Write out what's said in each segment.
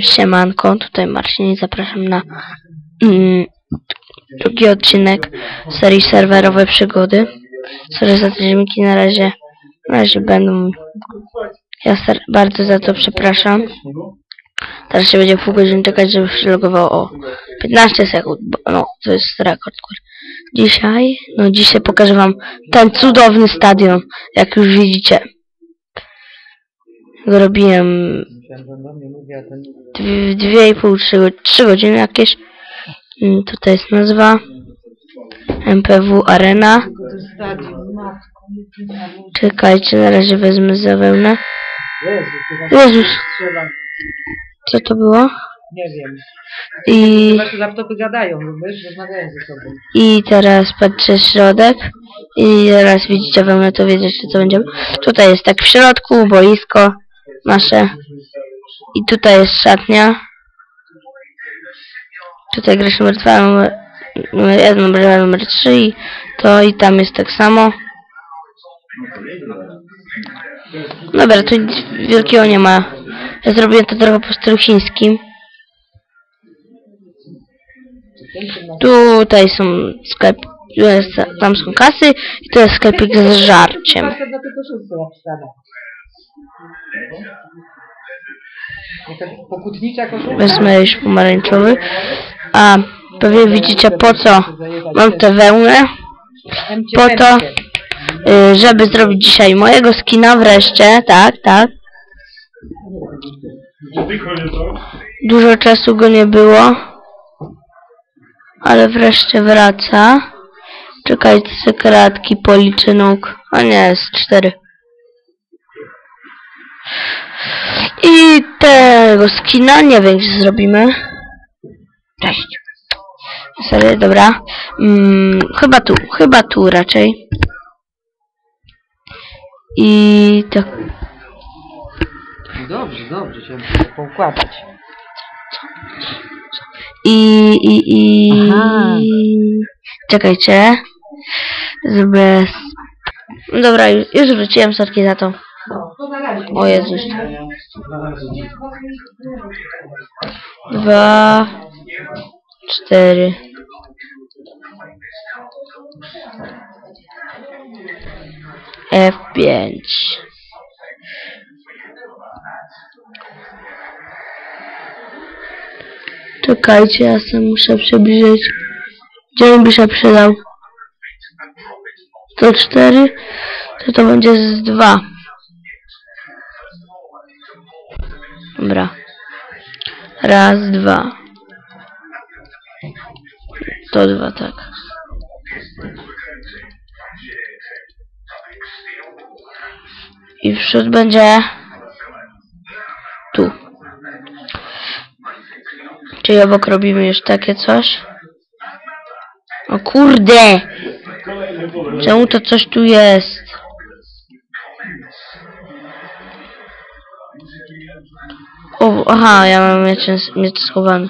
Siemanko, tutaj Marcin zapraszam na mm, drugi odcinek serii serwerowe przygody. Sorry za te dźwięki, na razie, na razie będą... Ja bardzo za to przepraszam. Teraz się będzie pół godziny czekać, żeby się logowało o 15 sekund, bo no, to jest rekord. kur- Dzisiaj, no dzisiaj pokażę wam ten cudowny stadion, jak już widzicie. Go robiłem dwie, dwie i pół, trzy, trzy godziny jakieś. Mm, Tutaj jest nazwa. MPW Arena. Czekajcie, na razie wezmę za wełnę. Jezu, Jezus, co to było? Nie wiem. I, laptopy gadają? Rozmawiają ze sobą. I teraz patrzę środek. I teraz widzicie wełnę, to wiecie, co będziemy. Tutaj jest tak w środku, boisko nasze. I tutaj jest szatnia. Tutaj grasz numer 2, numer, numer 1, numer 2, numer 3 i to i tam jest tak samo. Dobra, tu nic wielkiego nie ma. Ja zrobiłem to trochę po stylu chińskim. Tutaj są sklep, tam są kasy i to jest sklepik z żarciem. Wezmę już pomarańczowy. A pewnie widzicie po co mam tę wełnę. Po to- y, żeby zrobić dzisiaj mojego skina wreszcie, tak, tak. Dużo czasu go nie było, ale wreszcie wraca. Czekajcie, sekretki policzę nóg. A nie, jest cztery. I tego skina nie wiem, gdzie zrobimy. Cześć. Serio, dobra. Mm, chyba tu, chyba tu raczej. I tak. Dobrze, dobrze, chciałem się poukładać. I, i, i... Aha. Czekajcie. Zrobię... Dobra, już, już wróciłem, sorki za to. No, to na razie. O Jezus. Dwa... Cztery... F5 Czekajcie, ja sobie muszę przybliżyć. Gdzie by się przydał? 104 to to będzie z 2. Dobra. Raz, dwa. To dwa, tak. I wśród będzie tu. Czyli obok robimy już takie coś. O kurde! Czemu to coś tu jest? O, aha, ja mam miecz, miecz schowany.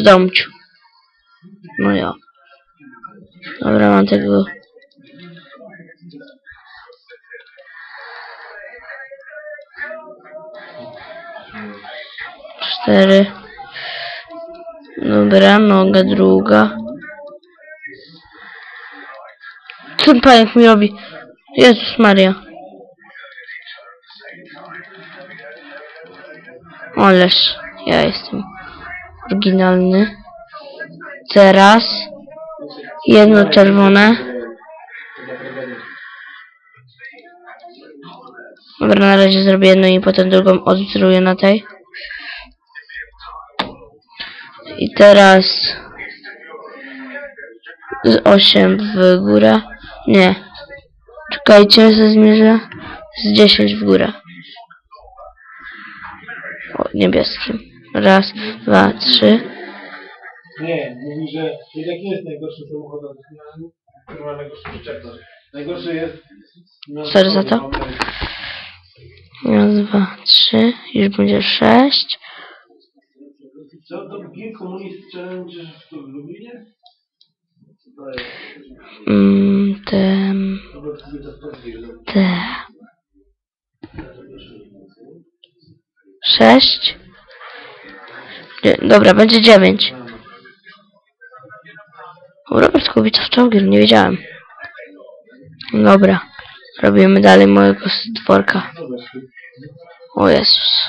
W domciu. No ja. Dobra, mam tego. Cztery. Dobra, noga druga. Ten pająk mi robi? Jezus Maria. Ależ ja jestem oryginalny. Teraz jedno czerwone. Dobra, na razie zrobię jedno i potem drugą odwzruję na tej. I teraz z 8 w górę. Nie. Czekajcie, ze zmierzę. Z 10 w górę. Niebieskim. Raz, dwa, trzy. Nie, mówi, że jednak nie jest najgorszy samochód, który ma najgorszy przyczepność. Najgorszy jest... Sorry za to. Raz, dwa, trzy. Już będzie sześć. Co to Challenge w Lublinie? Mm, sprawdziłem. te. Sześć. Dobra, będzie dziewięć. O, Robert Kubica w czołgier, nie wiedziałem. Dobra. Robimy dalej mojego stworka. O Jezus.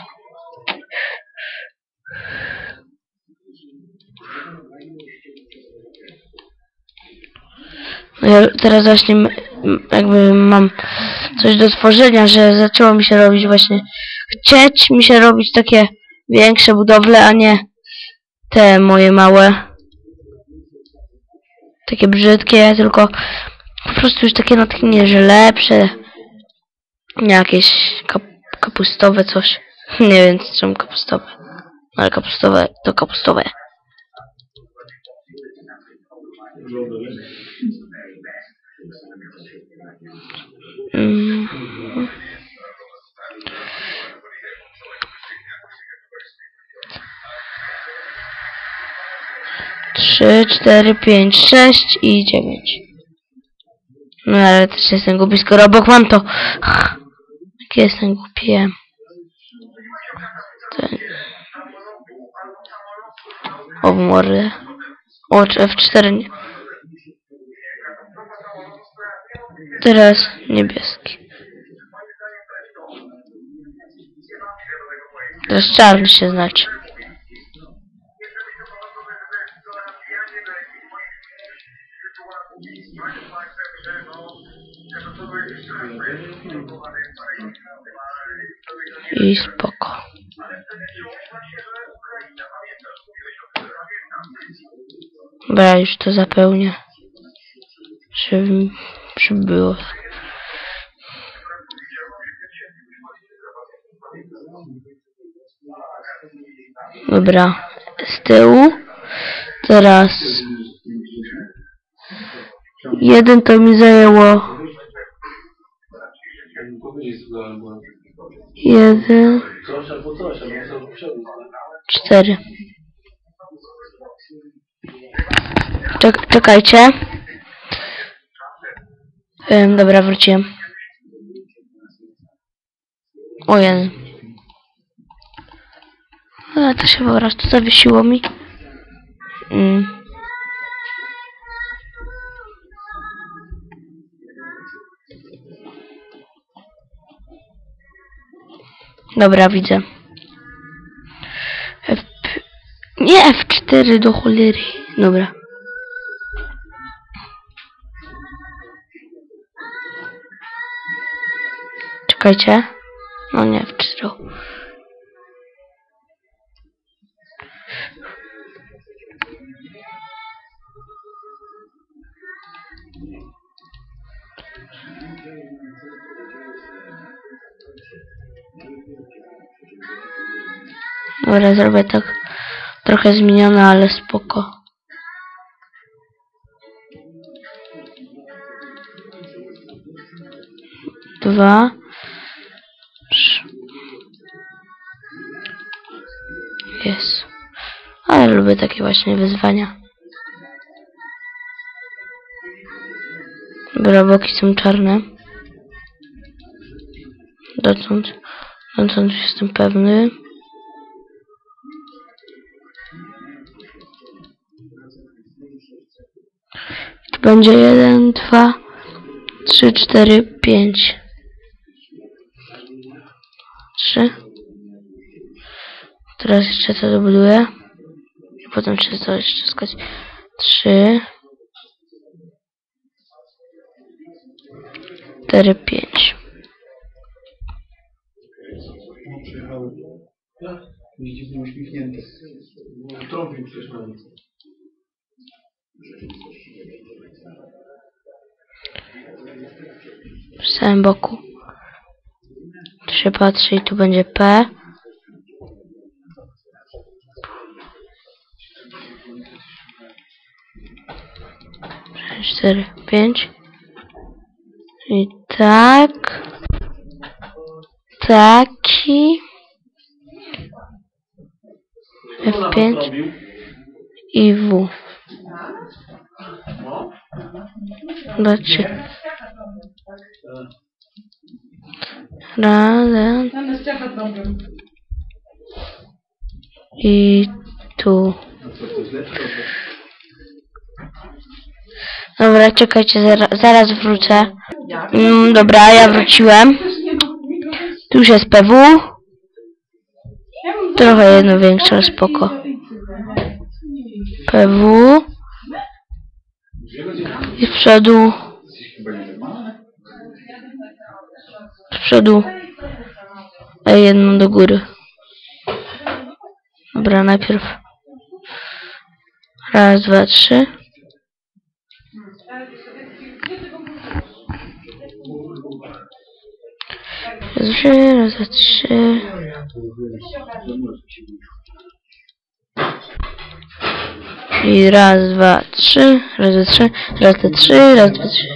No ja teraz właśnie jakby mam coś do tworzenia, że zaczęło mi się robić właśnie chcieć mi się robić takie większe budowle, a nie te moje małe. Takie brzydkie, tylko po prostu już takie natchnienie, że lepsze. Jakieś kap kapustowe coś. Nie wiem czemu kapustowe. Ale kapustowe to kapustowe. Mm. Trzy, cztery, pięć, sześć i dziewięć. No ale też jestem głupi, skoro obok mam to. Jak jestem głupi. Ten. O mordę. O, czy F4 nie. Teraz niebieski. Teraz czarny się znaczy. I spoko. Ja już to zapełnię. Żeby, żeby było. Dobra. Z tyłu. Teraz. Jeden to mi zajęło. Jeden. Cztery. Czek czekajcie. Ym, dobra, wróciłem. O Jezu. Ale to się po prostu zawiesiło mi. Mm. Dobra, widzę. F... Nie F4 do cholery. Dobra. Czekajcie. No nie, F4. Dobra, zrobię tak trochę zmienione, ale spoko. Dwa. Jest. Ale lubię takie właśnie wyzwania. Dobra, boki są czarne. Dotąd, dotąd jestem pewny. To będzie jeden, dwa, trzy, cztery, pięć. Trzy. Teraz jeszcze to dobuduję. I potem jeszcze to jeszcze skać. Trzy. Cztery, pięć. No, przyjechały. Ja? Widzisz, uśmiechnięty. Trąbił przecież na nic. W samym boku. Tu się patrzy i tu będzie P. Cztery, pięć. I tak. Taki. F5 i W. Zobaczcie. Razem. I Tu. Dobra, czekajcie, zara, zaraz wrócę. Mm, dobra, ja wróciłem. Tu już jest PW. Trochę jedno większe, ale spoko. PW. I. Z przodu. A jedną do góry. Dobra, najpierw. Raz, dwa, trzy, raz, dwa, trzy. I raz, dwa, trzy, raz, dwa, trzy, raz, dwa, trzy, raz, dwa, trzy.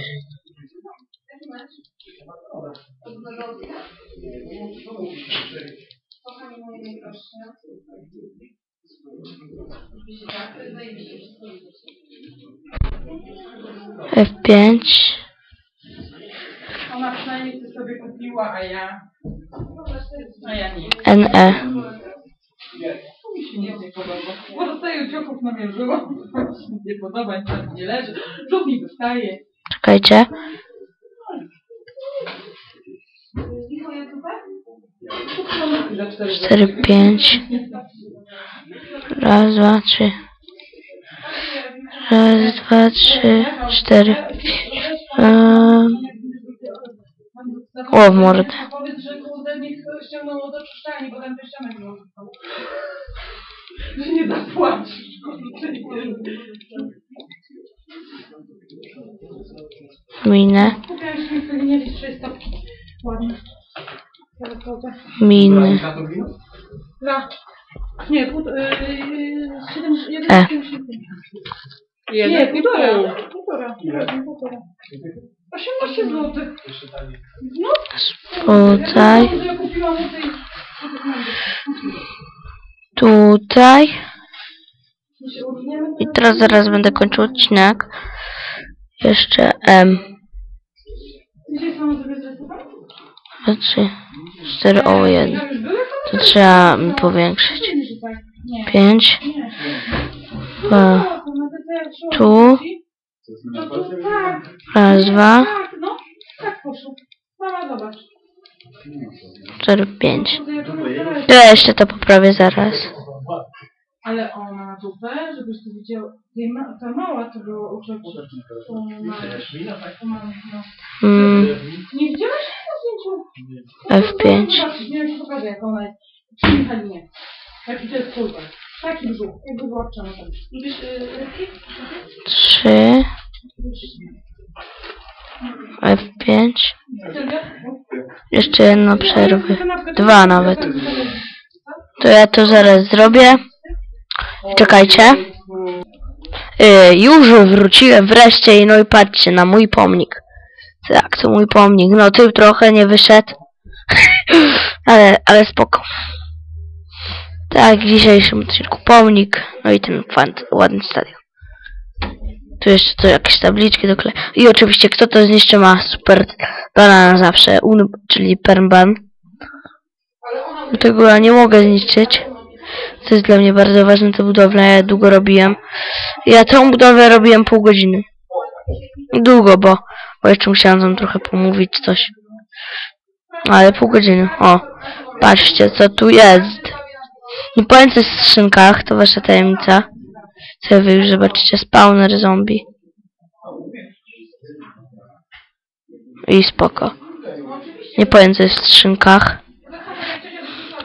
F5. Ona przynajmniej sobie kupiła, a ja... A ja nie. NE. Mi się nic nie podoba. Bo dostaję ciuchów namierzyło. Nie podoba, nic nie leży. Brzuch mi wystaje. Czekajcie. Za cztery 4, 5. Raz, dwa, trzy. Raz, dwa, trzy, cztery. Eee, o, mordę. Powiedz, że kurde mi ściągnęło do czyszczalni, bo tam pieszczanek nie został. Że nie zapłacisz. Minę. Kupiłam się mi sobie nie trzy stopki. Ładne. Teraz chodzę. Miny. Dwa. Nie, pół, yy, siedem, jeden, E. Nie, półtora. Półtora. Półtora. 18 zł. No, Tutaj. Tutaj. I teraz zaraz będę kończył odcinek. Jeszcze M. Dwa, trzy, cztery, o, jeden. Ja już byłem? To trzeba mi powiększyć. Nie, że tak. No, Tu. No tak. Raz, dwa, Tak, no. Cztery, pięć. Ja jeszcze to poprawię zaraz. Ale ona ma dupę, żebyś ty widział. Tej ma, ta mała to było u cioci. To ma, to ma, no. Mm, Nie widziałeś jej na zdjęciu? F5. Zobaczysz, nie wiem, ci pokażę jak ona jest. Przy Michalinie. Jaki to jest kurwa. Taki brzuch, jakby była obczana tam. Lubisz y, rybki? Trzy. F5. Sylwia? Jeszcze jedno przerwy. Dwa nawet. To ja to zaraz zrobię. Czekajcie. Yy, już wróciłem wreszcie i no i patrzcie na mój pomnik. Tak, to mój pomnik. No tył trochę nie wyszedł. ale, ale spoko. Tak, w dzisiejszym odcinku pomnik. No i ten ładny stadion. Tu jeszcze to jakieś tabliczki do. I oczywiście kto to zniszczy ma super bana na zawsze. Un, czyli permban. Tego ja nie mogę zniszczyć. To jest dla mnie bardzo ważne, te budowle. Ja długo robiłem. Ja tą budowę robiłem pół godziny. Długo, bo, bo jeszcze musiałem tam trochę pomówić coś. Ale pół godziny. O, patrzcie, co tu jest. Nie powiem coś w skrzynkach, to wasza tajemnica. Co wy już zobaczycie, spawner zombie. I spoko. Nie powiem co jest w skrzynkach.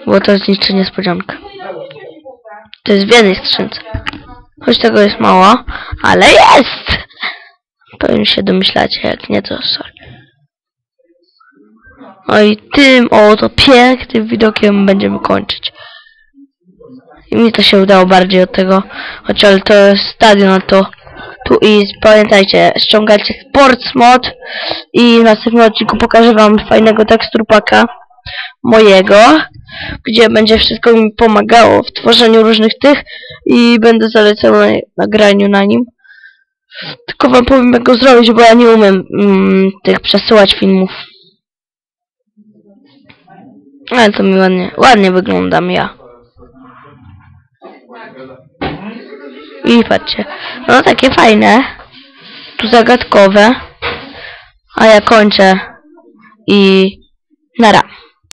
Bo to zniszczy niespodziankę. To jest w jednej skrzynce. Choć tego jest mało, ale jest! Pewnie się domyślacie, jak nie to sorry. No i tym oto pięknym widokiem będziemy kończyć. I mi to się udało bardziej od tego, choć to jest stadion, to tu i pamiętajcie, ściągajcie Sports Mod i w następnym odcinku pokażę wam fajnego teksturpaka mojego, gdzie będzie wszystko mi pomagało w tworzeniu różnych tych i będę zalecał na nagraniu na nim. Tylko wam powiem jak go zrobić, bo ja nie umiem mm, tych przesyłać filmów. Ale to mi ładnie, ładnie wyglądam ja. I patrzcie. No takie fajne. Tu zagadkowe. A ja kończę. I nara.